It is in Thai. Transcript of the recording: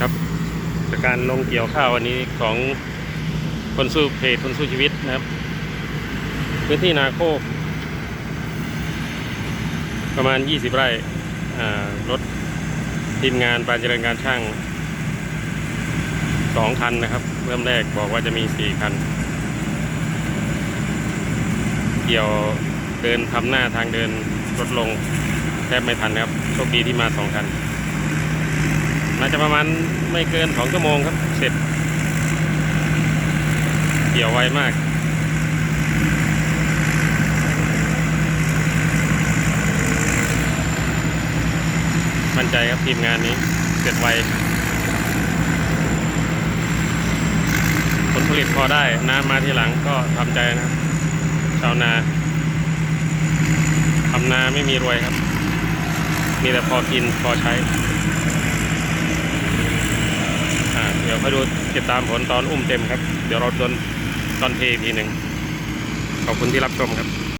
ครับจากการลงเกี่ยวข้าววันนี้ของคนสู้เพจคนสู้ชีวิตนะครับ พื้นที่นาโคกประมาณ 20 ไร่อ่ารถทีมงานปานเจริญการช่างสองคันนะครับ เริ่มแรกบอกว่าจะมีสี่คัน เกี่ยวเดินทำหน้าทางเดินรถลงแทบไม่ทันนะครับ โชคดีที่มาสองคัน น่าจะประมาณไม่เกินสองชั่วโมงครับ เสร็จ เกี่ยวไวมากมั่นใจครับทีมงานนี้เสร็จไว ผลผลิตพอได้น้ำมาทีหลังก็ทำใจนะครับ ชาวนาทำนาไม่มีรวยครับ มีแต่พอกินพอใช้ ดี๋ยวคอยดูติดตามผลตอนอุ้มเต็มครับ เดี๋ยวเราโดนตอนเททีหนึ่งขอบคุณที่รับชมครับ